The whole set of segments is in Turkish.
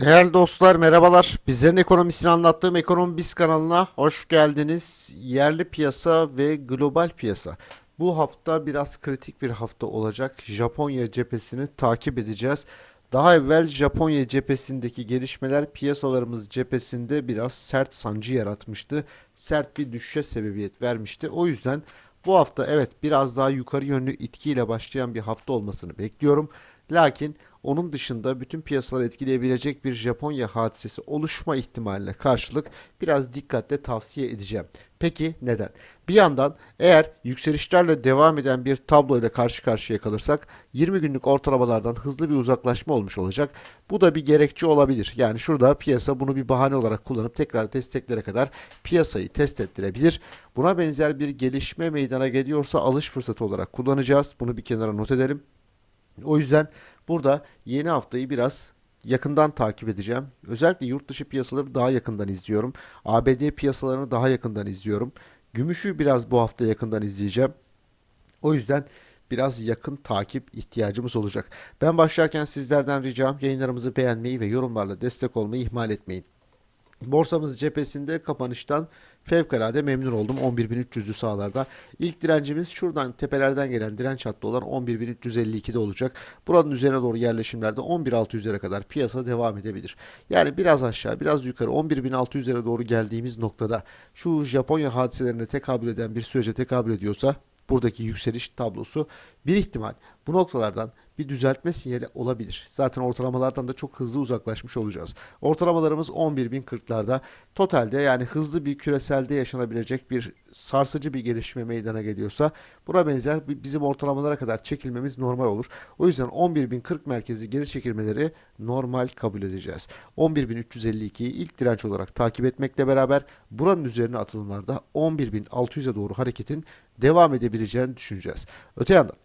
Değerli dostlar merhabalar. Bizlerin ekonomisini anlattığım Ekonomi Biz kanalına hoş geldiniz. Yerli piyasa ve global piyasa. Bu hafta biraz kritik bir hafta olacak. Japonya cephesini takip edeceğiz. Daha evvel Japonya cephesindeki gelişmeler piyasalarımız cephesinde biraz sert sancı yaratmıştı. Sert bir düşüşe sebebiyet vermişti. O yüzden bu hafta evet biraz daha yukarı yönlü itkiyle başlayan bir hafta olmasını bekliyorum. Lakin onun dışında bütün piyasaları etkileyebilecek bir Japonya hadisesi oluşma ihtimaline karşılık biraz dikkatle tavsiye edeceğim. Peki neden? Bir yandan eğer yükselişlerle devam eden bir tablo ile karşı karşıya kalırsak 20 günlük ortalamalardan hızlı bir uzaklaşma olmuş olacak. Bu da bir gerekçe olabilir. Yani şurada piyasa bunu bir bahane olarak kullanıp tekrar desteklere kadar piyasayı test ettirebilir. Buna benzer bir gelişme meydana geliyorsa alış fırsatı olarak kullanacağız. Bunu bir kenara not edelim. O yüzden burada yeni haftayı biraz yakından takip edeceğim. Özellikle yurt dışı piyasaları daha yakından izliyorum. ABD piyasalarını daha yakından izliyorum. Gümüşü biraz bu hafta yakından izleyeceğim. O yüzden biraz yakın takip ihtiyacımız olacak. Ben başlarken sizlerden ricam yayınlarımızı beğenmeyi ve yorumlarla destek olmayı ihmal etmeyin. Borsamız cephesinde kapanıştan fevkalade memnun oldum 11.300'lü sahalarda. İlk direncimiz şuradan tepelerden gelen direnç hattı olan 11.352'de olacak. Buranın üzerine doğru yerleşimlerde 11.600'lere kadar piyasa devam edebilir. Yani biraz aşağı biraz yukarı 11.600'lere doğru geldiğimiz noktada şu Japonya hadiselerine tekabül eden bir sürece tekabül ediyorsa buradaki yükseliş tablosu bir ihtimal bu noktalardan bir düzeltme sinyali olabilir. Zaten ortalamalardan da çok hızlı uzaklaşmış olacağız. Ortalamalarımız 11.040'larda. Totalde yani hızlı bir küreselde yaşanabilecek bir sarsıcı bir gelişme meydana geliyorsa buna benzer bizim ortalamalara kadar çekilmemiz normal olur. O yüzden 11.040 merkezi geri çekilmeleri normal kabul edeceğiz. 11.352'yi ilk direnç olarak takip etmekle beraber buranın üzerine atılımlarda 11.600'e doğru hareketin devam edebileceğini düşüneceğiz. Öte yandan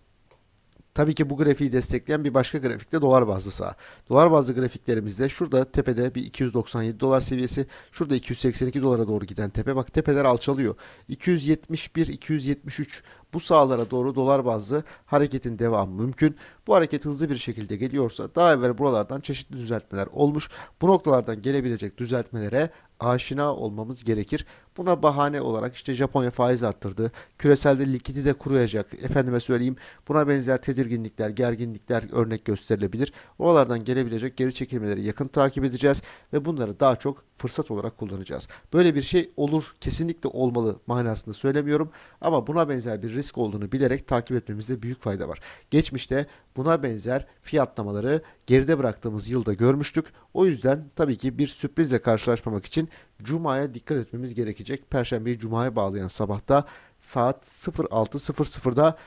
Tabii ki bu grafiği destekleyen bir başka grafik de dolar bazlı saha. Dolar bazlı grafiklerimizde şurada tepede bir 297 dolar seviyesi, şurada 282 dolara doğru giden tepe. Bak tepeler alçalıyor. 271, 273 bu sahalara doğru dolar bazlı hareketin devamı mümkün. Bu hareket hızlı bir şekilde geliyorsa daha evvel buralardan çeşitli düzeltmeler olmuş. Bu noktalardan gelebilecek düzeltmelere aşina olmamız gerekir. Buna bahane olarak işte Japonya faiz arttırdı. Küreselde likidite kuruyacak. Efendime söyleyeyim buna benzer tedirginlikler, gerginlikler örnek gösterilebilir. Oralardan gelebilecek geri çekilmeleri yakın takip edeceğiz ve bunları daha çok fırsat olarak kullanacağız. Böyle bir şey olur, kesinlikle olmalı manasında söylemiyorum ama buna benzer bir risk olduğunu bilerek takip etmemizde büyük fayda var. Geçmişte buna benzer fiyatlamaları geride bıraktığımız yılda görmüştük. O yüzden tabii ki bir sürprizle karşılaşmamak için Cuma'ya dikkat etmemiz gerekecek. Perşembeyi Cuma'ya bağlayan sabahta saat 06.00'da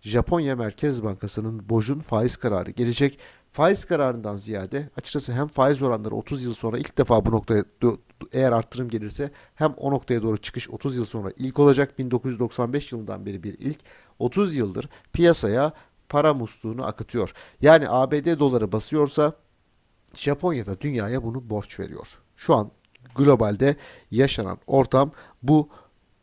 Japonya Merkez Bankası'nın BOJ'un faiz kararı gelecek. Faiz kararından ziyade açıkçası hem faiz oranları 30 yıl sonra ilk defa bu noktaya eğer arttırım gelirse hem o noktaya doğru çıkış 30 yıl sonra ilk olacak 1995 yılından beri bir ilk 30 yıldır piyasaya para musluğunu akıtıyor. Yani ABD doları basıyorsa Japonya'da dünyaya bunu borç veriyor. Şu an globalde yaşanan ortam bu.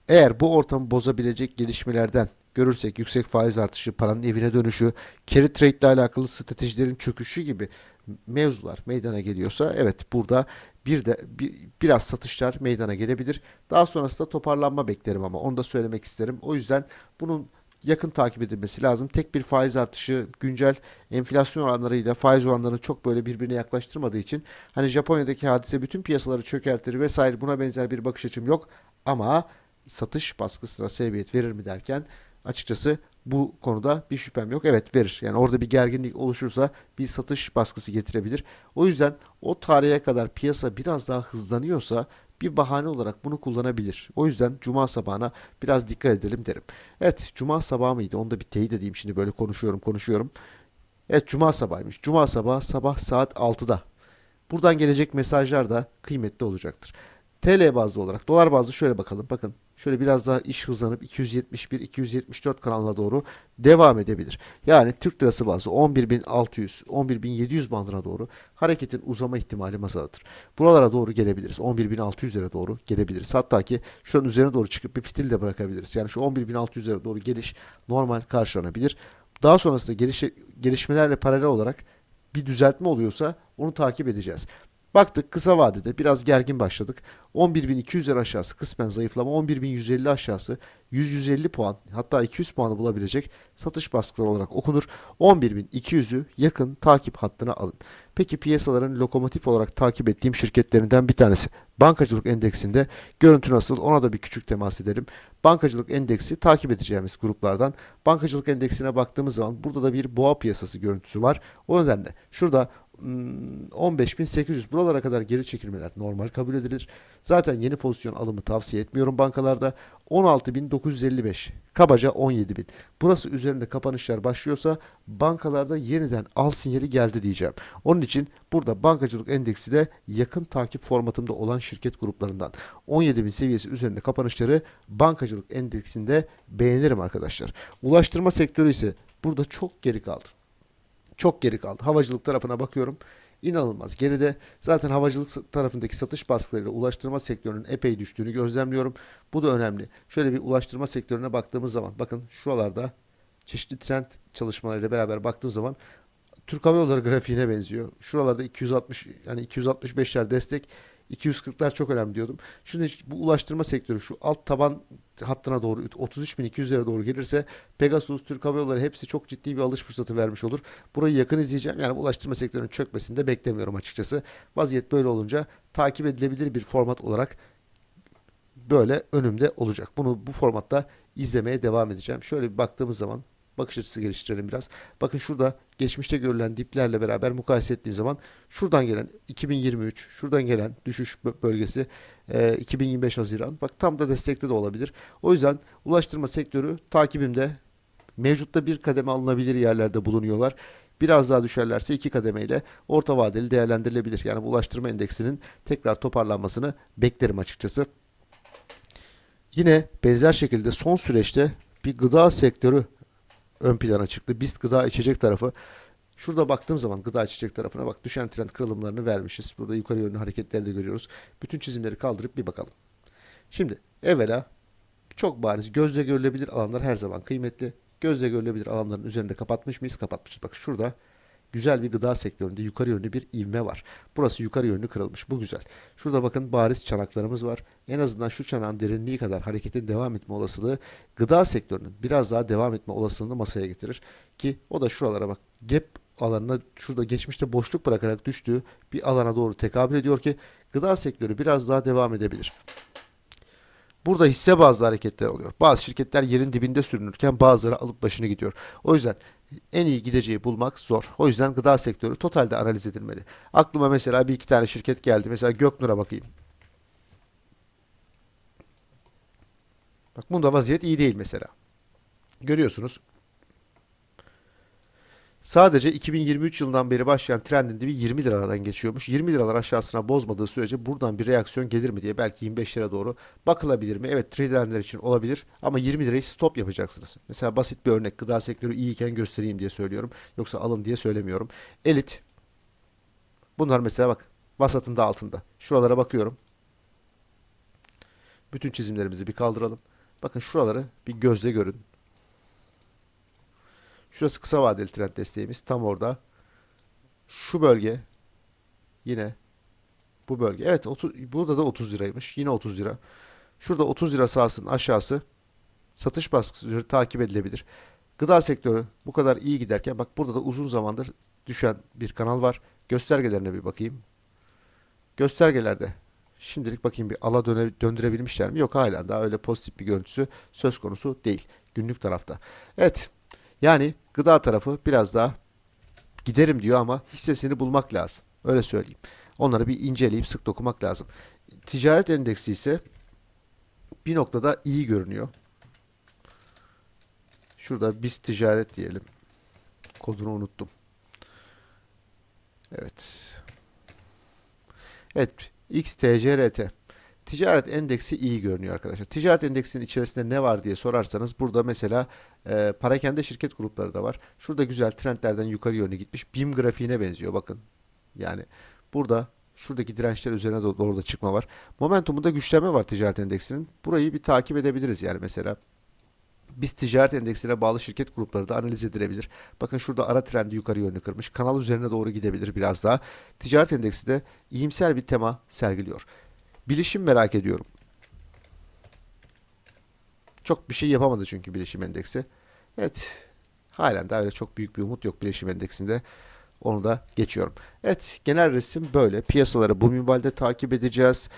Eğer bu ortamı bozabilecek gelişmelerden görürsek yüksek faiz artışı, paranın evine dönüşü, carry trade ile alakalı stratejilerin çöküşü gibi mevzular meydana geliyorsa evet burada bir de bir, biraz satışlar meydana gelebilir. Daha sonrasında toparlanma beklerim ama onu da söylemek isterim. O yüzden bunun yakın takip edilmesi lazım. Tek bir faiz artışı güncel enflasyon oranlarıyla faiz oranlarını çok böyle birbirine yaklaştırmadığı için hani Japonya'daki hadise bütün piyasaları çökertir vesaire buna benzer bir bakış açım yok ama satış baskısına sebebiyet verir mi derken açıkçası bu konuda bir şüphem yok. Evet verir. Yani orada bir gerginlik oluşursa bir satış baskısı getirebilir. O yüzden o tarihe kadar piyasa biraz daha hızlanıyorsa bir bahane olarak bunu kullanabilir. O yüzden cuma sabahına biraz dikkat edelim derim. Evet cuma sabahı mıydı? Onu da bir teyit edeyim şimdi böyle konuşuyorum konuşuyorum. Evet cuma sabahıymış. Cuma sabahı sabah saat 6'da. Buradan gelecek mesajlar da kıymetli olacaktır. TL bazlı olarak dolar bazlı şöyle bakalım. Bakın şöyle biraz daha iş hızlanıp 271-274 kanalına doğru devam edebilir. Yani Türk lirası bazlı 11.600 11.700 bandına doğru hareketin uzama ihtimali masalıdır. Buralara doğru gelebiliriz. 11.600'lere doğru gelebiliriz. Hatta ki şuranın üzerine doğru çıkıp bir fitil de bırakabiliriz. Yani şu 11.600'lere doğru geliş normal karşılanabilir. Daha sonrasında geliş, gelişmelerle paralel olarak bir düzeltme oluyorsa onu takip edeceğiz. Baktık kısa vadede biraz gergin başladık. 11.200'ler aşağısı kısmen zayıflama 11.150 aşağısı 100-150 puan hatta 200 puanı bulabilecek satış baskıları olarak okunur. 11.200'ü yakın takip hattına alın. Peki piyasaların lokomotif olarak takip ettiğim şirketlerinden bir tanesi. Bankacılık endeksinde görüntü nasıl ona da bir küçük temas edelim. Bankacılık endeksi takip edeceğimiz gruplardan. Bankacılık endeksine baktığımız zaman burada da bir boğa piyasası görüntüsü var. O nedenle şurada hmm, 15.800 buralara kadar geri çekilmeler normal kabul edilir. Zaten yeni pozisyon alımı tavsiye etmiyorum bankalarda. 16.955 kabaca 17.000. Burası üzerinde kapanışlar başlıyorsa bankalarda yeniden al sinyali geldi diyeceğim. Onun için burada bankacılık endeksi de yakın takip formatımda olan şirket gruplarından 17.000 seviyesi üzerinde kapanışları bankacılık endeksinde beğenirim arkadaşlar. Ulaştırma sektörü ise burada çok geri kaldı çok geri kaldı. Havacılık tarafına bakıyorum. İnanılmaz geride. Zaten havacılık tarafındaki satış baskılarıyla ulaştırma sektörünün epey düştüğünü gözlemliyorum. Bu da önemli. Şöyle bir ulaştırma sektörüne baktığımız zaman bakın şuralarda çeşitli trend çalışmalarıyla beraber baktığım zaman Türk Hava Yolları grafiğine benziyor. Şuralarda 260 yani 265'ler destek 240'lar çok önemli diyordum. Şimdi bu ulaştırma sektörü şu alt taban hattına doğru 33.200'lere doğru gelirse Pegasus, Türk Hava Yolları hepsi çok ciddi bir alış fırsatı vermiş olur. Burayı yakın izleyeceğim. Yani ulaştırma sektörünün çökmesini de beklemiyorum açıkçası. Vaziyet böyle olunca takip edilebilir bir format olarak böyle önümde olacak. Bunu bu formatta izlemeye devam edeceğim. Şöyle bir baktığımız zaman bakış açısı geliştirelim biraz. Bakın şurada geçmişte görülen diplerle beraber mukayese ettiğim zaman şuradan gelen 2023, şuradan gelen düşüş bölgesi e, 2025 Haziran. Bak tam da destekte de olabilir. O yüzden ulaştırma sektörü takibimde mevcutta bir kademe alınabilir yerlerde bulunuyorlar. Biraz daha düşerlerse iki kademeyle orta vadeli değerlendirilebilir. Yani ulaştırma endeksinin tekrar toparlanmasını beklerim açıkçası. Yine benzer şekilde son süreçte bir gıda sektörü ön plana çıktı. BIST gıda içecek tarafı Şurada baktığım zaman gıda içecek tarafına bak düşen trend kırılımlarını vermişiz. Burada yukarı yönlü hareketleri de görüyoruz. Bütün çizimleri kaldırıp bir bakalım. Şimdi evvela çok bariz gözle görülebilir alanlar her zaman kıymetli. Gözle görülebilir alanların üzerinde kapatmış mıyız? Kapatmışız. Bak şurada güzel bir gıda sektöründe yukarı yönlü bir ivme var. Burası yukarı yönlü kırılmış. Bu güzel. Şurada bakın bariz çanaklarımız var. En azından şu çanağın derinliği kadar hareketin devam etme olasılığı gıda sektörünün biraz daha devam etme olasılığını masaya getirir. Ki o da şuralara bak gap alanına şurada geçmişte boşluk bırakarak düştüğü bir alana doğru tekabül ediyor ki gıda sektörü biraz daha devam edebilir. Burada hisse bazlı hareketler oluyor. Bazı şirketler yerin dibinde sürünürken bazıları alıp başını gidiyor. O yüzden en iyi gideceği bulmak zor. O yüzden gıda sektörü totalde analiz edilmeli. Aklıma mesela bir iki tane şirket geldi. Mesela Göknur'a bakayım. Bak bunda vaziyet iyi değil mesela. Görüyorsunuz. Sadece 2023 yılından beri başlayan trendin dibi 20 liradan geçiyormuş. 20 liralar aşağısına bozmadığı sürece buradan bir reaksiyon gelir mi diye belki 25 lira doğru bakılabilir mi? Evet traderler için olabilir ama 20 lirayı stop yapacaksınız. Mesela basit bir örnek gıda sektörü iyiyken göstereyim diye söylüyorum. Yoksa alın diye söylemiyorum. Elit. Bunlar mesela bak vasatın da altında. Şuralara bakıyorum. Bütün çizimlerimizi bir kaldıralım. Bakın şuraları bir gözle görün. Şurası kısa vadeli trend desteğimiz. Tam orada. Şu bölge yine bu bölge. Evet 30, burada da 30 liraymış. Yine 30 lira. Şurada 30 lira sahasının aşağısı satış baskısı takip edilebilir. Gıda sektörü bu kadar iyi giderken bak burada da uzun zamandır düşen bir kanal var. Göstergelerine bir bakayım. Göstergelerde şimdilik bakayım bir ala döne, döndürebilmişler mi? Yok hala daha öyle pozitif bir görüntüsü söz konusu değil. Günlük tarafta. Evet yani gıda tarafı biraz daha giderim diyor ama hissesini bulmak lazım. Öyle söyleyeyim. Onları bir inceleyip sık dokumak lazım. Ticaret endeksi ise bir noktada iyi görünüyor. Şurada biz ticaret diyelim. Kodunu unuttum. Evet. Evet. XTCRT. Ticaret endeksi iyi görünüyor arkadaşlar. Ticaret endeksinin içerisinde ne var diye sorarsanız burada mesela e, parakende şirket grupları da var. Şurada güzel trendlerden yukarı yönlü gitmiş. BIM grafiğine benziyor bakın. Yani burada şuradaki dirençler üzerine doğru da çıkma var. Momentumunda güçlenme var ticaret endeksinin. Burayı bir takip edebiliriz yani mesela. biz ticaret endeksine bağlı şirket grupları da analiz edilebilir. Bakın şurada ara trendi yukarı yönlü kırmış. Kanal üzerine doğru gidebilir biraz daha. Ticaret endeksi de iyimser bir tema sergiliyor. Bilişim merak ediyorum. Çok bir şey yapamadı çünkü bilişim endeksi. Evet. Halen de öyle çok büyük bir umut yok bilişim endeksinde. Onu da geçiyorum. Evet genel resim böyle. Piyasaları bu minvalde takip edeceğiz.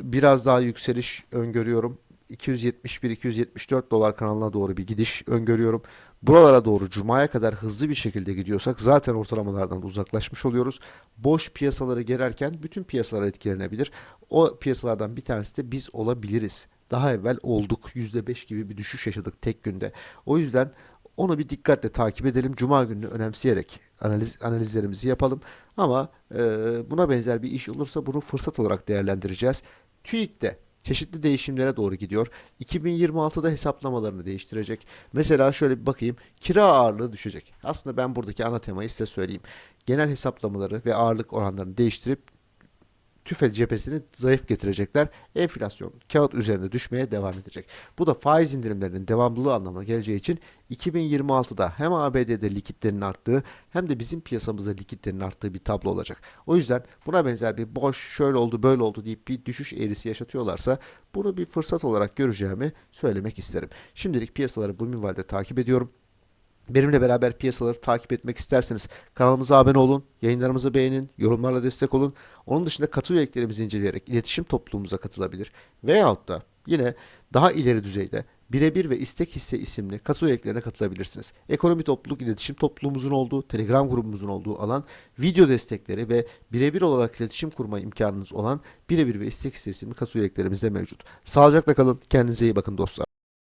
Biraz daha yükseliş öngörüyorum. 271-274 dolar kanalına doğru bir gidiş öngörüyorum. Buralara doğru Cuma'ya kadar hızlı bir şekilde gidiyorsak zaten ortalamalardan uzaklaşmış oluyoruz. Boş piyasaları gererken bütün piyasalar etkilenebilir. O piyasalardan bir tanesi de biz olabiliriz. Daha evvel olduk. %5 gibi bir düşüş yaşadık tek günde. O yüzden onu bir dikkatle takip edelim. Cuma gününü önemseyerek analiz analizlerimizi yapalım. Ama e, buna benzer bir iş olursa bunu fırsat olarak değerlendireceğiz. TÜİK de çeşitli değişimlere doğru gidiyor. 2026'da hesaplamalarını değiştirecek. Mesela şöyle bir bakayım. Kira ağırlığı düşecek. Aslında ben buradaki ana temayı size söyleyeyim. Genel hesaplamaları ve ağırlık oranlarını değiştirip tüfe cephesini zayıf getirecekler. Enflasyon kağıt üzerinde düşmeye devam edecek. Bu da faiz indirimlerinin devamlılığı anlamına geleceği için 2026'da hem ABD'de likitlerin arttığı hem de bizim piyasamızda likitlerin arttığı bir tablo olacak. O yüzden buna benzer bir boş şöyle oldu böyle oldu deyip bir düşüş eğrisi yaşatıyorlarsa bunu bir fırsat olarak göreceğimi söylemek isterim. Şimdilik piyasaları bu minvalde takip ediyorum. Benimle beraber piyasaları takip etmek isterseniz kanalımıza abone olun, yayınlarımızı beğenin, yorumlarla destek olun. Onun dışında katıl üyeliklerimizi inceleyerek iletişim topluluğumuza katılabilir. Veyahut da yine daha ileri düzeyde birebir ve istek hisse isimli katıl üyeliklerine katılabilirsiniz. Ekonomi topluluk iletişim topluluğumuzun olduğu, Telegram grubumuzun olduğu alan, video destekleri ve birebir olarak iletişim kurma imkanınız olan birebir ve istek hisse isimli katıl üyeliklerimiz de mevcut. Sağlıcakla kalın, kendinize iyi bakın dostlar.